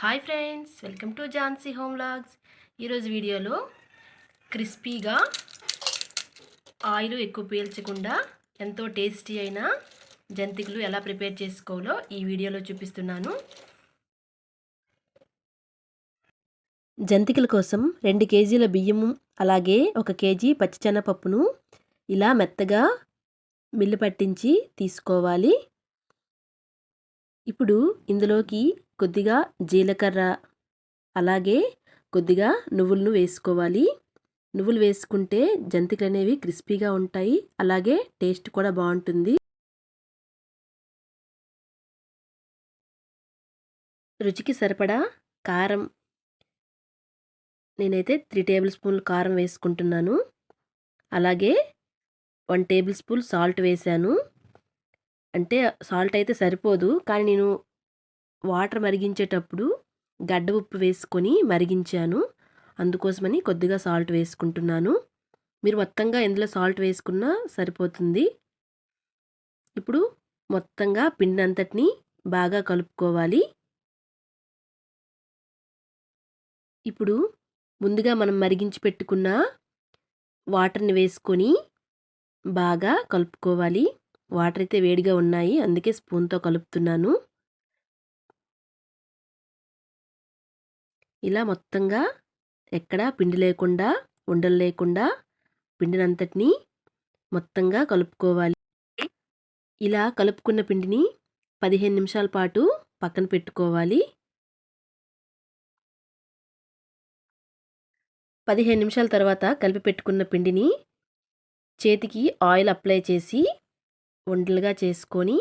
Hi friends welcome to Jhansi home logs ఈరోజు వీడియోలో క్రిస్పీగా ఆయిల్ ఎక్కువ పీల్చకుండా ఎంతో టేస్టీ అయిన జంతికలు ఎలా ప్రిపేర్ చేసుకోవాలో ఈ వీడియోలో చూపిస్తున్నాను. జంతికల కోసం రెండు కేజీల బియ్యము అలాగే ఒక కేజీ పచ్చిచెనపప్పును ఇలా మెత్తగా మిల్లు పట్టించి తీసుకోవాలి. ఇప్పుడు ఇందులోకి కొద్దిగా జీలకర్ర అలాగే కొద్దిగా నువ్వులను వేసుకోవాలి. నువ్వులు వేసుకుంటే జంతికలు అనేవి క్రిస్పీగా ఉంటాయి. అలాగే టేస్ట్ కూడా బాగుంటుంది. రుచికి సరిపడా కారం. నేనైతే త్రీ టేబుల్ స్పూన్లు కారం వేసుకుంటున్నాను. అలాగే వన్ టేబుల్ స్పూన్ సాల్ట్ వేశాను అంటే సాల్ట్ అయితే సరిపోదు. కానీ నేను వాటర్ మరిగించేటప్పుడు గడ్డ ఉప్పు వేసుకొని మరిగించాను. అందుకోసమని కొద్దిగా సాల్ట్ వేసుకుంటున్నాను. మీరు మొత్తంగా ఎందులో సాల్ట్ వేసుకున్నా సరిపోతుంది. ఇప్పుడు మొత్తంగా పిండి అంతటిని బాగా కలుపుకోవాలి. ఇప్పుడు ముందుగా మనం మరిగించి పెట్టుకున్న వాటర్ని వేసుకొని బాగా కలుపుకోవాలి. వాటర్ అయితే వేడిగా ఉన్నాయి. అందుకే స్పూన్తో కలుపుతున్నాను. ఇలా మొత్తంగా ఎక్కడా పిండి లేకుండా ఉండలు లేకుండా పిండినంతటిని మొత్తంగా కలుపుకోవాలి. ఇలా కలుపుకున్న పిండిని పదిహేను నిమిషాల పాటు పక్కన పెట్టుకోవాలి. పదిహేను నిమిషాల తర్వాత కలిపి పెట్టుకున్న పిండిని చేతికి ఆయిల్ అప్లై చేసి ఉండలుగా చేసుకొని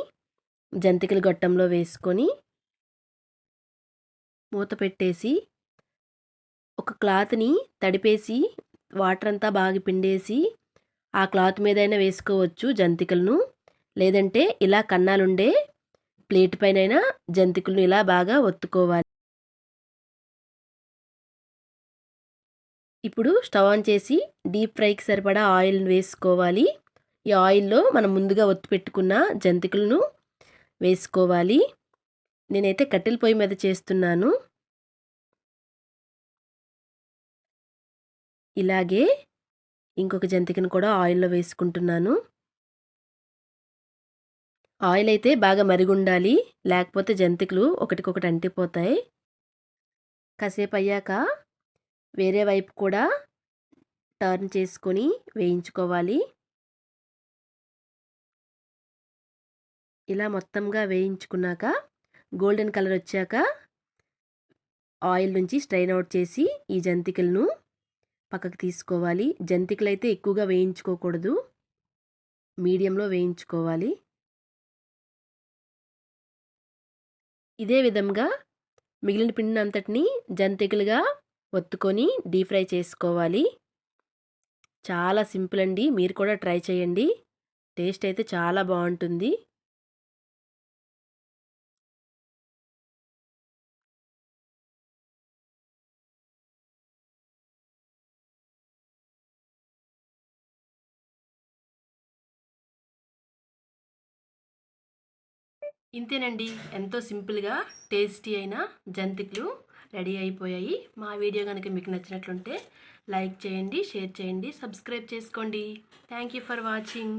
జంతికలు గొట్టంలో వేసుకొని మూత పెట్టేసి ఒక క్లాత్ని తడిపేసి వాటర్ అంతా బాగా పిండేసి ఆ క్లాత్ మీదైనా వేసుకోవచ్చు జంతికలను. లేదంటే ఇలా కన్నాలుండే ప్లేట్ పైన జంతికలను ఇలా బాగా ఒత్తుకోవాలి. ఇప్పుడు స్టవ్ ఆన్ చేసి డీప్ ఫ్రైకి సరిపడా ఆయిల్ వేసుకోవాలి. ఈ ఆయిల్లో మనం ముందుగా ఒత్తి పెట్టుకున్న జంతికలను వేసుకోవాలి. నేనైతే కట్టెల పొయ్యి మీద చేస్తున్నాను. ఇలాగే ఇంకొక జంతికను కూడా ఆయిల్లో వేసుకుంటున్నాను. ఆయిల్ అయితే బాగా మరిగుండాలి లేకపోతే జంతికలు ఒకటికొకటి అంటిపోతాయి. కాసేపు అయ్యాక వేరే వైపు కూడా టర్న్ చేసుకొని వేయించుకోవాలి. ఇలా మొత్తంగా వేయించుకున్నాక గోల్డెన్ కలర్ వచ్చాక ఆయిల్ నుంచి స్ట్రైన్ అవుట్ చేసి ఈ జంతికలను పక్కకు తీసుకోవాలి. జంతికలు అయితే ఎక్కువగా వేయించుకోకూడదు. మీడియంలో వేయించుకోవాలి. ఇదే విధంగా మిగిలిన పిండిని అంతటిని జంతికలుగా ఒత్తుకొని డీప్ ఫ్రై చేసుకోవాలి. చాలా సింపుల్ అండి. మీరు కూడా ట్రై చేయండి. టేస్ట్ అయితే చాలా బాగుంటుంది. ఇంతేనండి. ఎంతో సింపుల్గా టేస్టీ అయిన జంతికలు రెడీ అయిపోయాయి. మా వీడియో కనుక మీకు నచ్చినట్లుంటే లైక్ చేయండి షేర్ చేయండి సబ్స్క్రైబ్ చేసుకోండి. Thank you for watching.